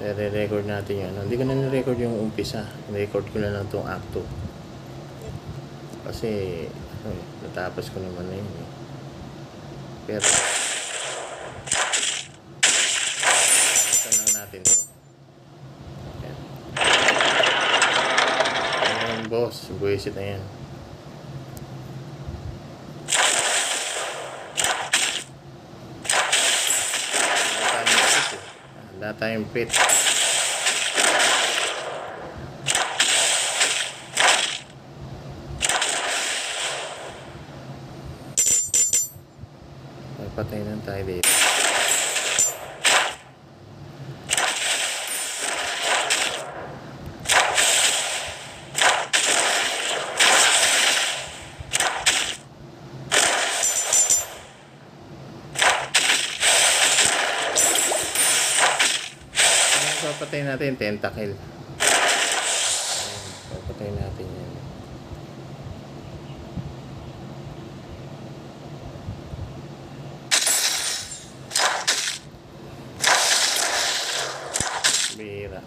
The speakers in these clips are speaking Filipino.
So, re-record natin yun. Hindi ko na ni-record yung umpisa. Record ko na lang itong act 2. Kasi, ano eh, natapos ko naman na yun eh. Pero, ito lang natin to. Ayan. Ayan, boss. Buwisit na yan. Wala tayong pit. Magpatay lang tayo dito. Ano papatay natin? Tentacle. Ayan, papatay natin yan. Bira.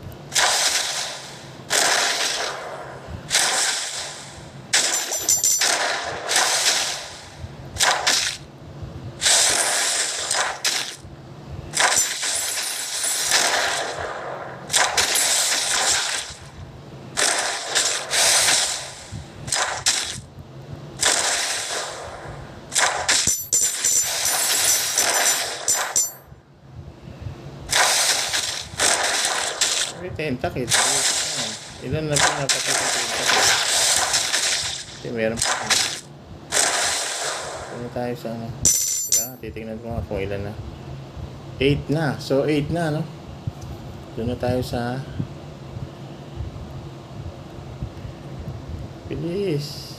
May tentacle. Ilan na pinapatay sa tentacle? Kasi meron pa. Ano tayo sa ano? Teka, titignan ko nga kung ilan na. 8 na. So, 8 na, no? Doon na tayo sa... Bilis.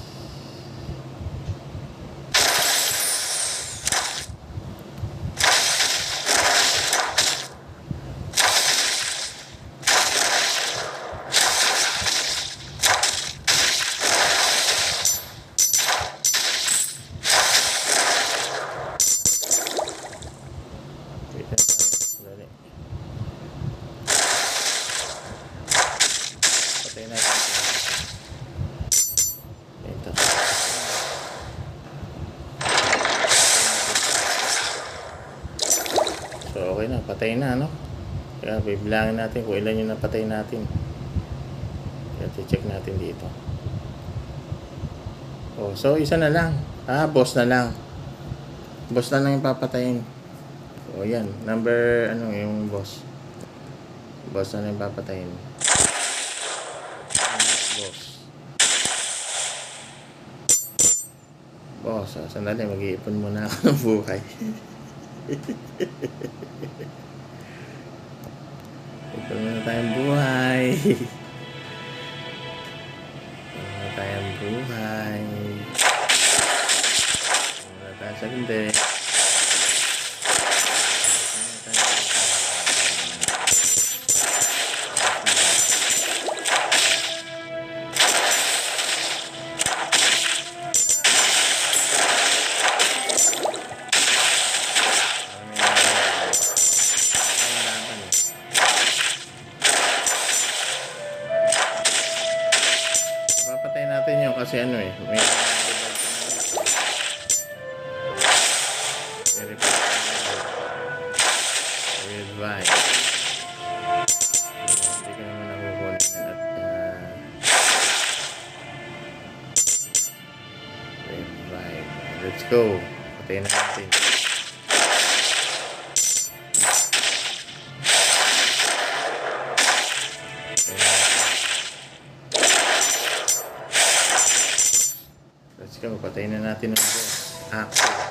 Wait lang tayo. Dali. Patay natin ito. Ito. So, okay na. Patay na, no? Kaya, bibilangin natin kung ilan yung napatay natin. Kaya, check natin dito. Oh, so, isa na lang. Ah, boss na lang. Boss na lang yung papatayin. O yan, number ano yung boss. Boss na yung papatayin. Boss. Boss, ah, sandali, mag-iipon muna ako ng buhay. Ipon muna tayong buhay. Ipon muna tayong buhay. Ipon muna tayo sa revive. Let's go. Patayin na natin. Let's go. Patayin na natin ang boss.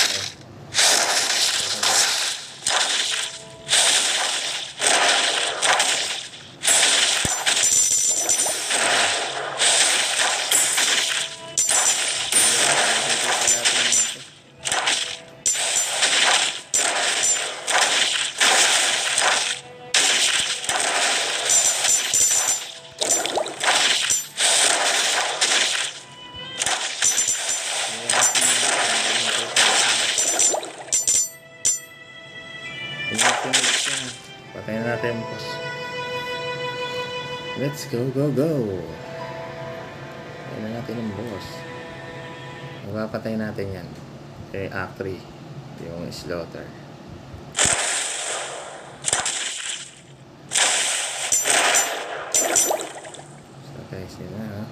Patayin natin yung boss. Let's go, go, go. Ayan na natin ang boss. Mapapatay natin yan. Kay Act 3. Yung slaughter. So guys, yun na ha.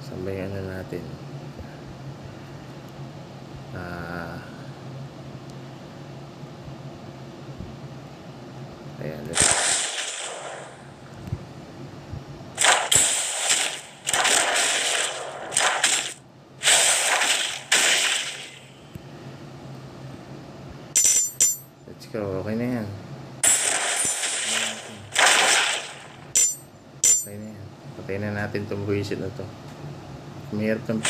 Sabayan na natin. Ah... Ayan, let's Let's go. Okay na yan. Okay na yan. Patay na natin itong buwisit na to. Mahirap ng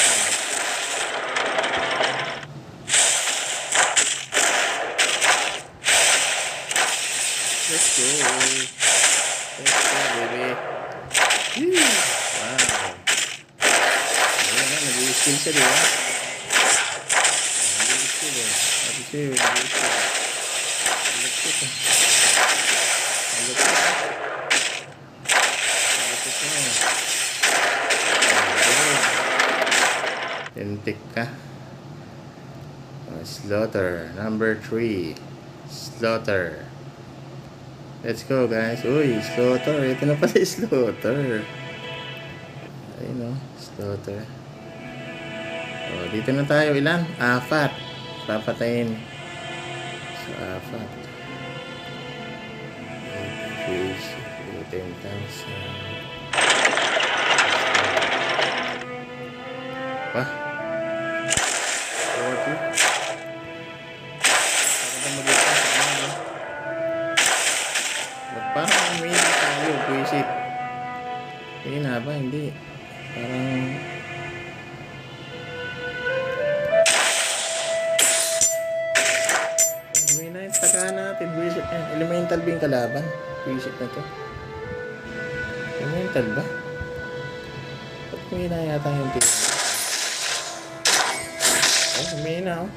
Let's go. Let's go, baby. Wow. Ayan na, nag-i-skill siya, di ba? Nag-i-skill eh. Sabi sa'yo, nag-i-skill. Ang lupit eh. Ang lupit eh. Ang lupit na. Tintik ka. Uh, Slaughter, number 3. Slaughter. Let's go guys. Uy, slaughter. Ito na pala slaughter. Ayun o, slaughter. Oh, dito na tayo. Ilan? Apat. Papatayin. So, apat. Fish. 10,000. Pa? 40? Na ba? Hindi. Parang... Uwi na yung natin, buwisit yan. Elemental ba yung kalaban? Buwisit na to. Elemental ba? Ba't umina yata yung tira? Oh, umina oh.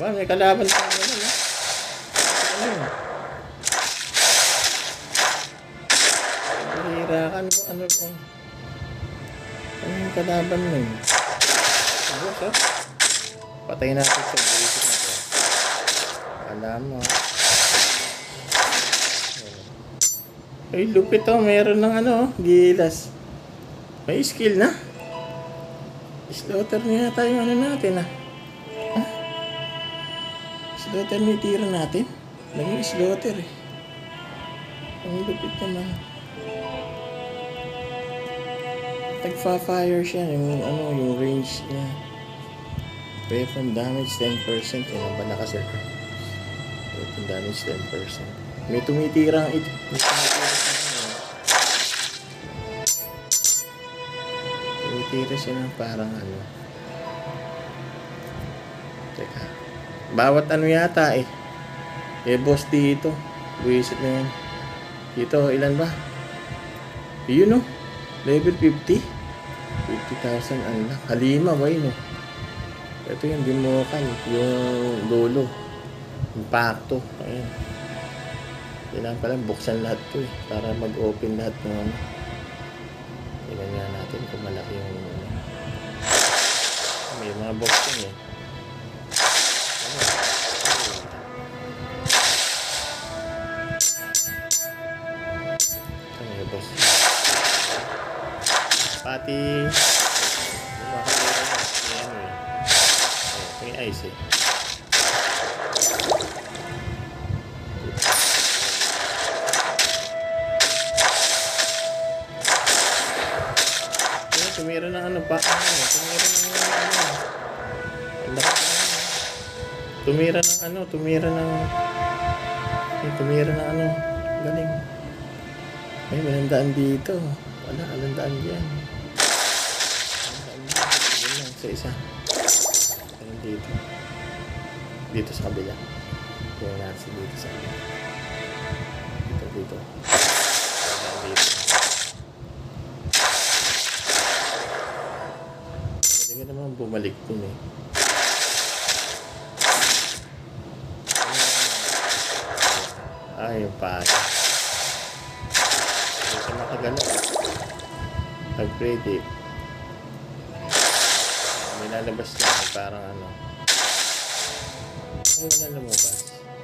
Ba, may kalaban pa nga naman ah. Ano? Hihirakan ko ano po. Ano yung kalaban nun? Ano to? Patay natin sa buwisit na to. Alam mo. Ay, lupit to. Meron ng ano, oh, gilas. May skill na. Slaughter niya yung ano natin ah. Ah? Slaughter ni tira natin. Naging slaughter eh. Ang lupit naman. Nagfa-fire siya yung ano, yung range niya. Weapon damage 10%. Yan ang ko? Weapon damage 10%. May tumitira ang it. May tumitira sa ano. Tumitira siya ng parang ano. Teka. Bawat ano yata eh. Eh, boss dito. Buwisit na yan. Dito, ilan ba? Yun no. Level 50. 50,000 ang lak. Halima ba yun no? Ito yung Demokan. Yung lolo. Impacto. Ayan. Kailangan pala buksan lahat to eh. Para mag-open lahat ng ano. Tingnan natin kung malaki yung ano. May mga box yun eh. Makakita na. Ayan eh. Ayan, May ice eh. Tumira ng ano pa. Ano, tumira ng ano. Ang laki ng ano. Tumira ng ano, tumira ng ay, tumira ng ano. Galing. Ay, walang dito. Wala, walang daan sa isa. Ayun dito. Dito sa kabila. Tingnan natin dito sa kabila. Dito, dito. Walang dito. Pwede ka naman bumalik dun eh. Ay, yung paa. nakagalaw. Nag-predict. May lalabas lang, parang ano. Ay, wala lumabas.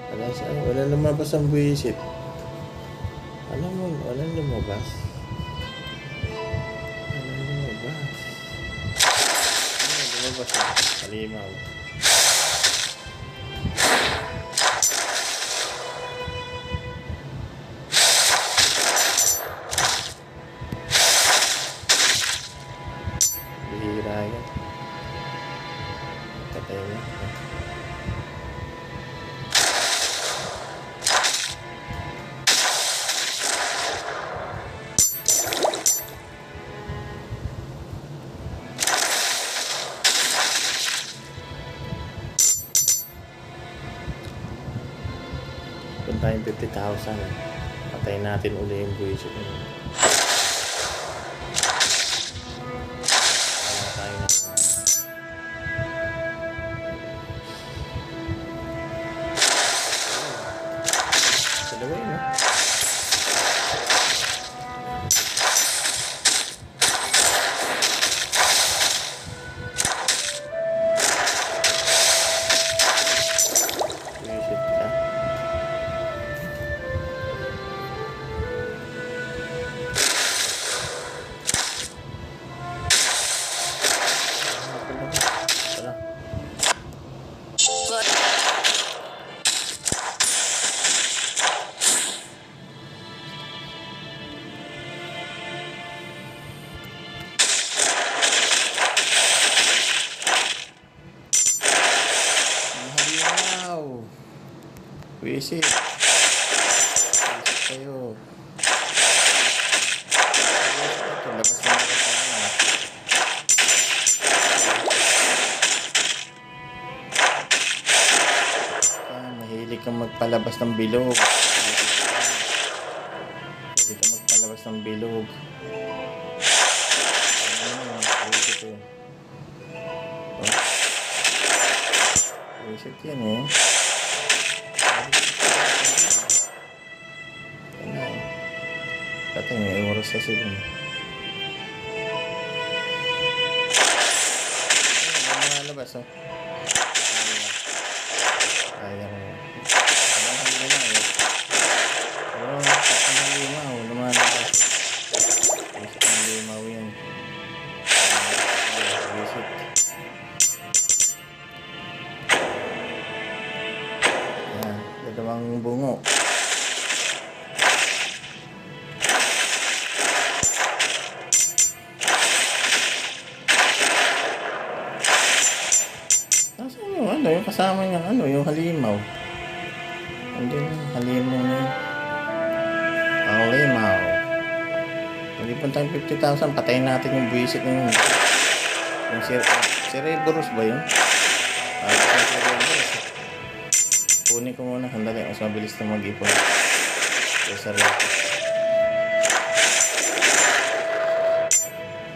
Wala ay, wala lumabas ang buwisit. Alam mo, wala lumabas. Wala lumabas. Ano, lumabas ah. Halimaw. Yung 50,000. Patayin natin uli yung buwisit. Magpalabas ng bilog. Mahilig kang magpalabas ng bilog. Wisit eh. Oh. Wisit yan eh. Patay, may oras kasi dun. Ano, ano Yung ano, yung kasama niya, ano, yung halimaw. Hindi na, halimaw na yun. Halimaw. Hindi pa tayong 50,000, patayin natin yung buwisit na yun. Yung sir Cerebrus ba yun? Ah, yung Cerebrus. Kunin ko muna, sandali, mas mabilis na mag-ipon. Yung Cerebrus.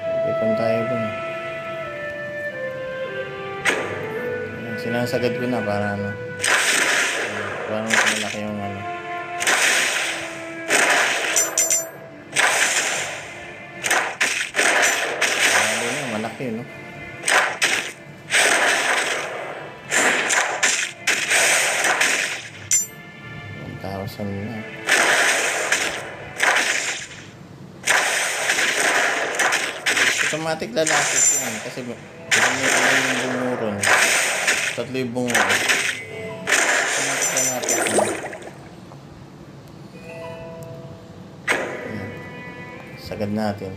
Ipon tayo dun. Sinasagad ko na para ano. Mas malaki yung ano. Lalo na, malaki no. Thousand na. Automatic lalapit yan kasi hindi yung bumuron. Tatlo yung lalapit yan. Ayan. Sagad natin.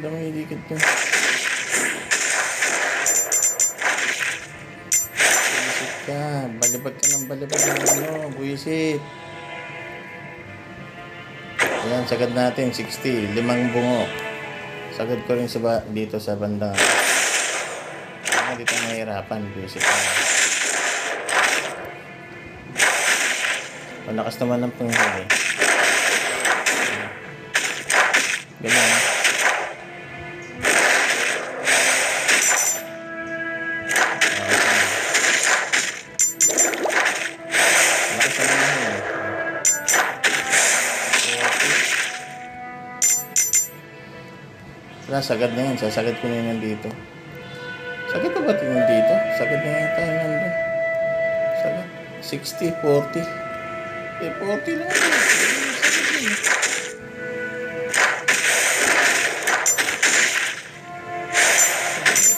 Ba't dami idikit nyo? Buisit ka. Balibag ka ng balibag ng ano. Buisit. Ayan, sagad natin, 60. Limang bungo. Sagad ko rin sa ba, dito sa banda. Ano dito mahirapan, visit na. Malakas naman ang panghuli. Wala, sagad na yan. Sasagad ko na yan dito. Sagad pa ba tingin dito? Sagad na yan tayo nandun. Sagad. 60, 40. Eh, 40 lang. yan. Sagad yun.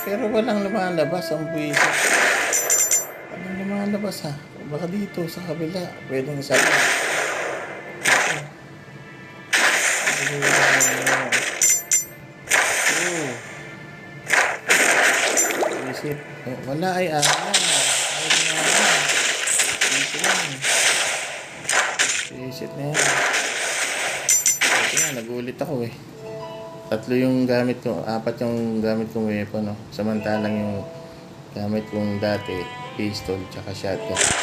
Pero walang lumalabas ang buwisit. Walang lumalabas ha. Baka dito sa kabila. Pwedeng sagad. Oh. Wala ay ah. Ay, lang. Isip na yan. Ito nga, nagulit ako eh. Tatlo yung gamit ko, apat yung gamit kong weapon, no? Samantalang yung gamit kong dati, pistol, tsaka shotgun. Ano.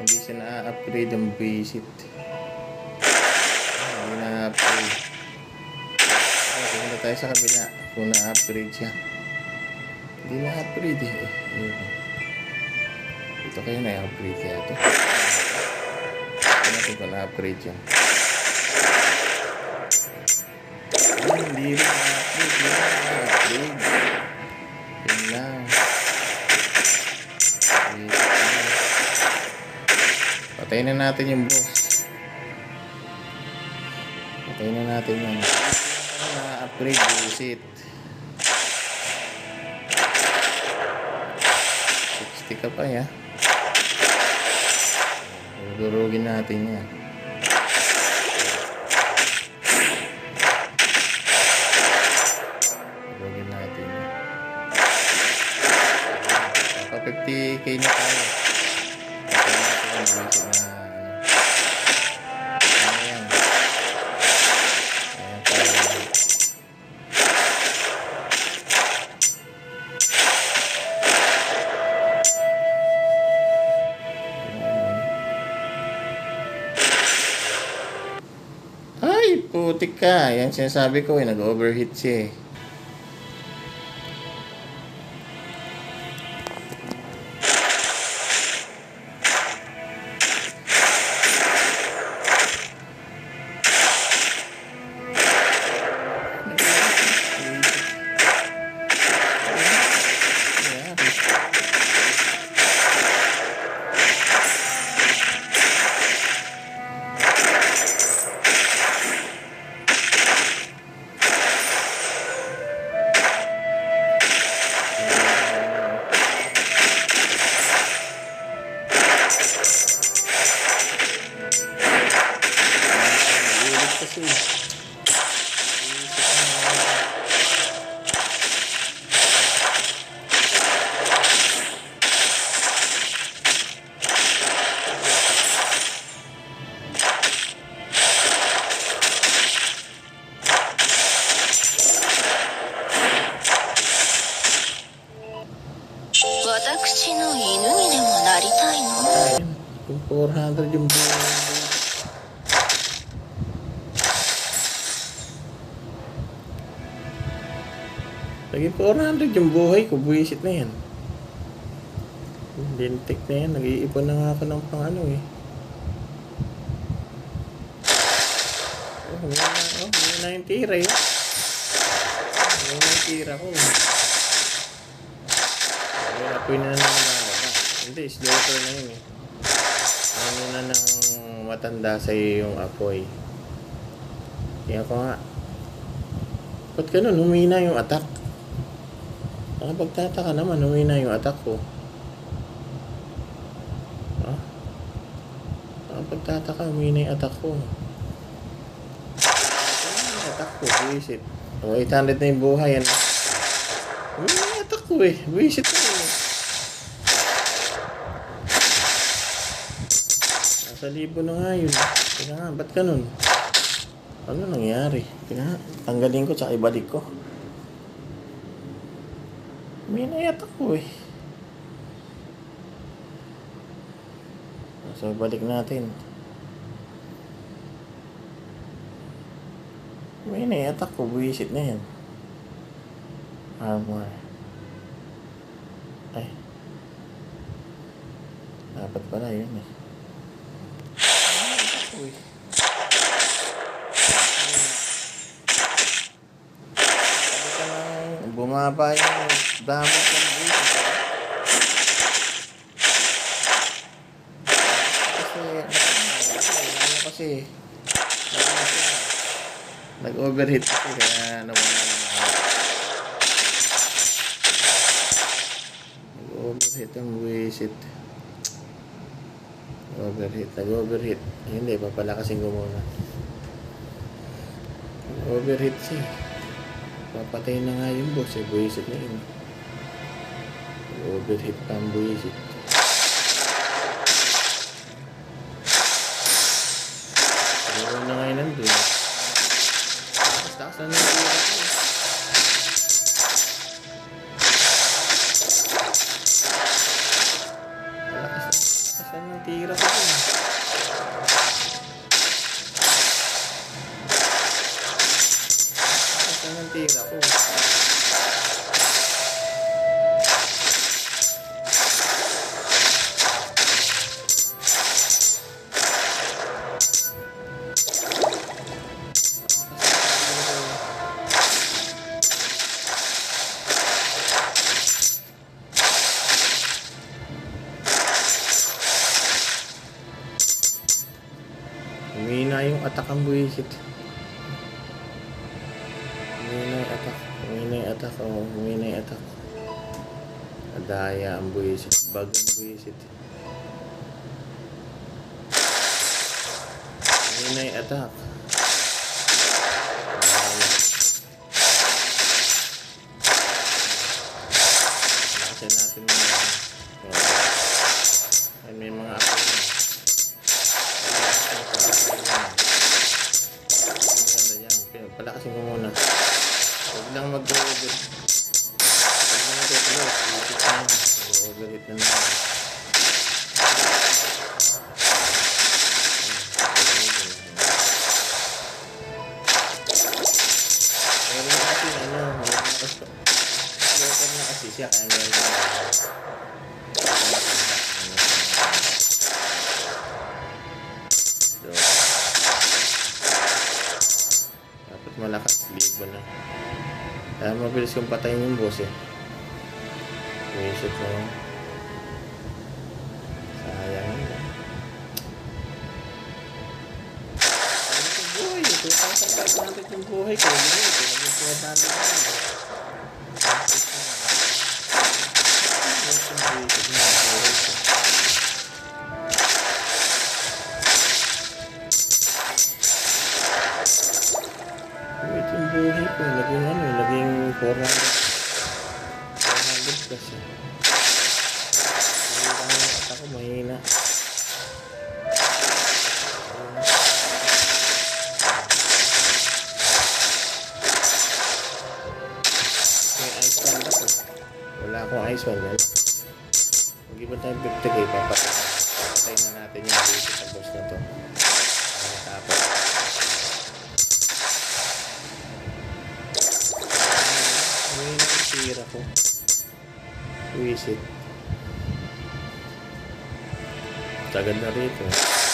Hindi siya na-upgrade ang visit. Tayo sa kabila kung na-upgrade siya. Hindi na-upgrade eh. Ito kayo na-upgrade kaya ito. Natin kung na-upgrade siya. Ay, hindi rin na-upgrade. Hindi na-upgrade. Yun. Patayin na natin yung boss. Patayin na natin yung na-upgrade visit. 60 ka pa ya. Durugin natin yan. Durugin natin yan. Pa 50k na tayo. Ka. Yan sinasabi ko eh, nag-overheat siya eh. Naging 400 yung buhay ko. Buwisit na yan. Lintik na yan. Nag-iipon na nga ako ng pang ano eh. Oh, may na, oh, may na yung tira eh. May na yung tira ko. Kaya apoy na naman lumalabas. Hindi, slaughter na yun eh. Ano na ng matanda sa iyo yung apoy. Kaya ko nga. Ba't ganun? Humina yung attack. Nakapagtataka naman, humina yung attack ko. Ha? Nakapagtataka, humina yung attack ko. Humina yung attack ko, visit. O, 800 na yung buhay, ano? Humina yung attack ko. eh. Buisit ko eh. Nasa libo na nga yun. Teka nga, ba't ganun? Ano nangyari? Nga, tanggalin ko tsaka ibalik ko. May nayat ako eh. So, balik natin. May nayat ako. Buisit na yan. Armor. Ay. Dapat pala yun eh. Ay, ako eh. Sabi ka lang, bumaba yung dami ng buhay. Kasi, ano kasi, nag-overheat kasi kaya nawala yung Nag-overheat ang wisit. Overheat, nag-overheat. Hindi, papalakasin ko muna. Nag-overheat siya. Papatay na nga yung boss eh, buwisit na yun. Nag-overheat pa ang buwisit. Humina yung attack ang buwisit. Humina yung attack. Humina yung attack. Oh, humina yung attack. Adaya ang buwisit. Bag ang buwisit. Humina yung attack. Kasi siya kaya meron na. So, dapat malakas, libo na. Kaya mabilis kong patayin yung boss eh. Iisip na yun. Sayang yun. Ano yung buhay? 2,500 yung buhay ko. Yun. Pinaging 400 na 400. 400 kasi. Hindi ako, mahina. May ice wand ako. Wala akong ice wand. Wala. Mag-iba tayo 50k, papatay. Na natin yung dito sa boss na to. Tagad na rito.